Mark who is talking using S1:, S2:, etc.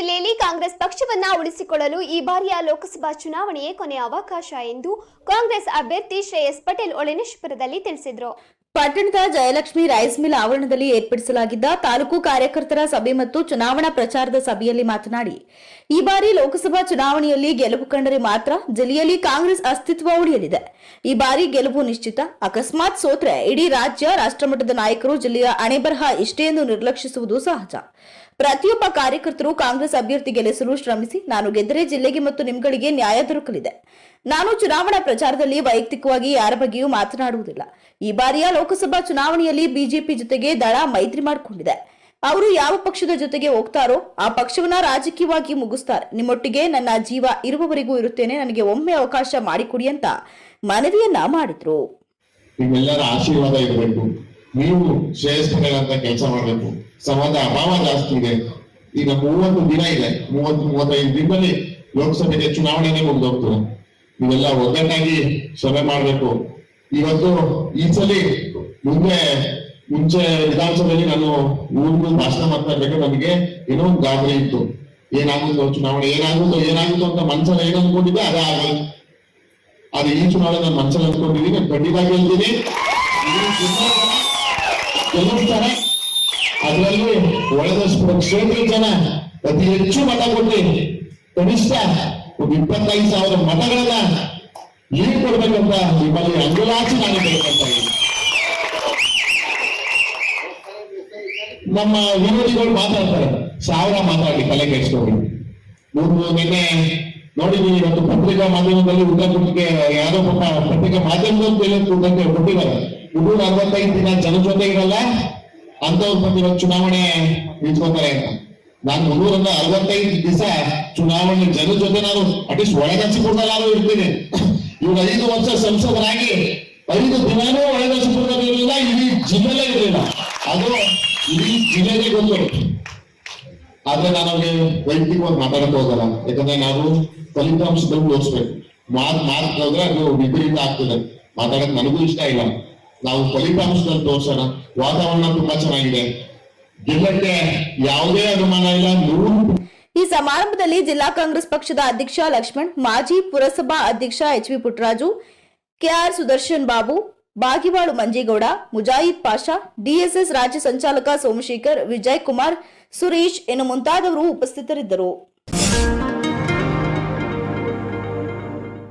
S1: ಜಿಲ್ಲೆಯಲ್ಲಿ ಕಾಂಗ್ರೆಸ್ ಪಕ್ಷವನ್ನ ಉಳಿಸಿಕೊಳ್ಳಲು ಈ ಬಾರಿಯ ಲೋಕಸಭಾ ಚುನಾವಣೆಯೇ ಕೊನೆಯ ಅವಕಾಶ ಎಂದು ಕಾಂಗ್ರೆಸ್ ಅಭ್ಯರ್ಥಿ ಶ್ರೇಯಸ್ ಪಟೇಲ್ ಒಳನೇಶ್ವರದಲ್ಲಿ ತಿಳಿಸಿದರು.
S2: ಪಟ್ಟಣದ ಜಯಲಕ್ಷ್ಮಿ ರೈಸ್ ಮಿಲ್ ಆವರಣದಲ್ಲಿ ಏರ್ಪಡಿಸಲಾಗಿದ್ದ ತಾಲೂಕು ಕಾರ್ಯಕರ್ತರ ಸಭೆ ಮತ್ತು ಚುನಾವಣಾ ಪ್ರಚಾರದ ಸಭೆಯಲ್ಲಿ ಮಾತನಾಡಿ, ಈ ಬಾರಿ ಲೋಕಸಭಾ ಚುನಾವಣೆಯಲ್ಲಿ ಗೆಲುವು ಕಂಡರೆ ಮಾತ್ರ ಜಿಲ್ಲೆಯಲ್ಲಿ ಕಾಂಗ್ರೆಸ್ ಅಸ್ತಿತ್ವ ಉಳಿಯಲಿದೆ. ಈ ಬಾರಿ ಗೆಲುವು ನಿಶ್ಚಿತ. ಅಕಸ್ಮಾತ್ ಸೋತ್ರೆ ಇಡೀ ರಾಜ್ಯ ರಾಷ್ಟ್ರಮಟ್ಟದ ನಾಯಕರು ಜಿಲ್ಲೆಯ ಅಣೆಬರಹ ಇಷ್ಟೇ ಎಂದು ನಿರ್ಲಕ್ಷಿಸುವುದು ಸಹಜ. ಪ್ರತಿಯೊಬ್ಬ ಕಾರ್ಯಕರ್ತರು ಕಾಂಗ್ರೆಸ್ ಅಭ್ಯರ್ಥಿ ಗೆಲ್ಲಿಸಲು ಶ್ರಮಿಸಿ, ನಾನು ಗೆದ್ದರೆ ಜಿಲ್ಲೆಗೆ ಮತ್ತು ನಿಮ್ಗಳಿಗೆ ನ್ಯಾಯ ದೊರಕಲಿದೆ. ನಾನು ಚುನಾವಣಾ ಪ್ರಚಾರದಲ್ಲಿ ವೈಯಕ್ತಿಕವಾಗಿ ಯಾರ ಬಗ್ಗೆಯೂ ಮಾತನಾಡುವುದಿಲ್ಲ. ಈ ಬಾರಿಯ ಲೋಕಸಭಾ ಚುನಾವಣೆಯಲ್ಲಿ ಬಿಜೆಪಿ ಜೊತೆಗೆ ದಳ ಮೈತ್ರಿ ಮಾಡಿಕೊಂಡಿದೆ. ಅವರು ಯಾವ ಪಕ್ಷದ ಜೊತೆಗೆ ಹೋಗ್ತಾರೋ ಆ ಪಕ್ಷವನ್ನ ರಾಜಕೀಯವಾಗಿ ಮುಗಿಸ್ತಾರೆ. ನಿಮ್ಮೊಟ್ಟಿಗೆ ನನ್ನ ಜೀವ ಇರುವವರೆಗೂ ಇರುತ್ತೇನೆ. ನನಗೆ ಒಮ್ಮೆ ಅವಕಾಶ ಮಾಡಿಕೊಡಿ ಅಂತ ಮನವಿಯನ್ನ ಮಾಡಿದ್ರು.
S3: ನಿಮ್ಮೆಲ್ಲರ ಆಶೀರ್ವಾದ ಇರಬೇಕು. ನೀವು ಕೆಲಸ ಮಾಡಬೇಕು. ಸಮಾಜ ಅಭಾವ ಈಗ ಮೂವತ್ತು ದಿನ ಇದೆ. ಮೂವತ್ತು, ಮೂವತ್ತೈದು ದಿನದಲ್ಲಿ ಲೋಕಸಭೆಗೆ ಚುನಾವಣೆನೇ ಮುಗಿದೋಗ್ತದೆ. ನೀವೆಲ್ಲ ಒಗ್ಗಟ್ಟಾಗಿ ಸಭೆ ಮಾಡಬೇಕು ಇವತ್ತು ಈ ಸಲ ಮುಂದೆ ಮುಂಚೆ ವಿಧಾನಸಭೆಯಲ್ಲಿ ನಾನು ಊರಿಗೂ ಭಾಷಣ ಮಾಡ್ತಾ ಇರ್ಬೇಕು ನನಗೆ ಏನೋ ಒಂದು ಗಾಬರಿ ಇತ್ತು ಏನಾಗುತ್ತೋ ಚುನಾವಣೆ ಏನಾಗುತ್ತೋ ಏನಾಗುತ್ತೋ ಅಂತ ಮನ್ಸಲ್ಲಿ ಏನ್ ಅನ್ಕೊಂಡಿದ್ದೆ ಅದೇ ಆಗಲ್ಲ ಅದು ಈ ಚುನಾವಣೆ ನಾನು ಮನಸ್ಸಲ್ಲಿ ಅಂದ್ಕೊಂಡಿದ್ದೀನಿ ನಾನು ಖಂಡಿತ ಗೆಲ್ತೀನಿ ಗೆಲ್ಲಿಸ್ತಾರೆ ಅದರಲ್ಲಿ ಒಳದಷ್ಟು ಕ್ಷೇತ್ರದ ಜನ ಅತಿ ಹೆಚ್ಚು ಮತ ಕೊಟ್ಟು ಕನಿಷ್ಠ ಒಂದು ಇಪ್ಪತ್ತೈದು ಸಾವಿರ ಮತಗಳನ್ನ ಏನ್ ಕೊಡ್ಬೇಕಂತ ನಿಮ್ಮಲ್ಲಿ ಅಂಗುಲಾಚಿ ನಾನು ಕೇಳ್ಕೊಳ್ತಾ ನಮ್ಮ ವಿರೋಧಿಗಳು ಮಾತಾಡ್ತಾರೆ, ಸಾವಿರ ಮಾತಾಡಿ ತಲೆ ಕೆಡಿಸ್ಕೊಂಡು. ಮೂರು ನಿನ್ನೆ ನೋಡಿದೀನಿ ಇವತ್ತು ಪತ್ರಿಕಾ ಮಾಧ್ಯಮದಲ್ಲಿ ಉದ್ದಕ್ಕೆ ಯಾರೋ ಪಾಪ ಪತ್ರಿಕಾ ಮಾಧ್ಯಮದಲ್ಲಿ ಉದ್ದಕ್ಕೆ ಕೊಟ್ಟಿದ್ದಾರೆ ಹುಡುಗರು ಅರವತ್ತೈದು ದಿನ ಜನ ಜೊತೆ ಇರಲ್ಲ ಅಂತವ್ರ ಬಂದಿರೋ ಚುನಾವಣೆ ನಿಂತ್ಕೋತಾರೆ ಅಂತ. ನಾನು ಮುನ್ನೂರ ಅರವತ್ತೈದು ದಿವಸ ಚುನಾವಣೆ ಜನ ಜೊತೆ ನಾನು ಅಟ್ಲೀಸ್ಟ್ ಒಳಗಚ್ಚಿಕೊಂಡಲ್ಲಾದ್ರೂ ಇರ್ತೀನಿ. ಇವಾಗ ಐದು ವರ್ಷ ಸಂಸದರಾಗಿ, ಐದು ದಿನಾನೂ ಒಳಗಚ್ಚಿಕೊಂಡಲ್ಲಿ ಇರಲಿಲ್ಲ ಇಡೀ ಜಿಲ್ಲೆಲೇ ಇರಲಿಲ್ಲ. ಅದು ಇಡೀ ಜಿಲ್ಲೆಗೆ ಗೊತ್ತು. ಆದ್ರೆ ನಾನು ಅವ್ರಿಗೆ ವೈಯಕ್ತಿಕವಾಗಿ ಮಾತಾಡಕ್ ಹೋಗಲ್ಲ. ಯಾಕಂದ್ರೆ ನಾವು ಫಲಿತಾಂಶದಲ್ಲಿ ಯೋಚಿಸ್ಬೇಕು ಮಾತ್ ಮಾತ್ ಹೋದ್ರೆ ಅದು ವಿಪರೀತ ಆಗ್ತದೆ. ಮಾತಾಡಕ್ ನನಗೂ ಇಷ್ಟ ಇಲ್ಲ. ನಾವು ಫಲಿತಾಂಶದಲ್ಲಿ ತೋರ್ಸೋಣ. ವಾತಾವರಣ ತುಂಬಾ ಚೆನ್ನಾಗಿದೆ. ಗೆಲ್ಲಕ್ಕೆ ಯಾವುದೇ ಅನುಮಾನ ಇಲ್ಲ
S2: ಈ ಸಮಾರಂಭದಲ್ಲಿ ಜಿಲ್ಲಾ ಕಾಂಗ್ರೆಸ್ ಪಕ್ಷದ ಅಧ್ಯಕ್ಷ ಲಕ್ಷ್ಮಣ್, ಮಾಜಿ ಪುರಸಭಾ ಅಧ್ಯಕ್ಷ H V Puttaraju, KR Sudarshan Babu, Bagivalu Manjegowda, Mujahid Pasha, DSS ರಾಜ್ಯ ಸಂಚಾಲಕ ಸೋಮಶೇಖರ್, ವಿಜಯ್ ಕುಮಾರ್, ಸುರೇಶ್ ಇನ್ನು ಮುಂತಾದವರು ಉಪಸ್ಥಿತರಿದ್ದರು.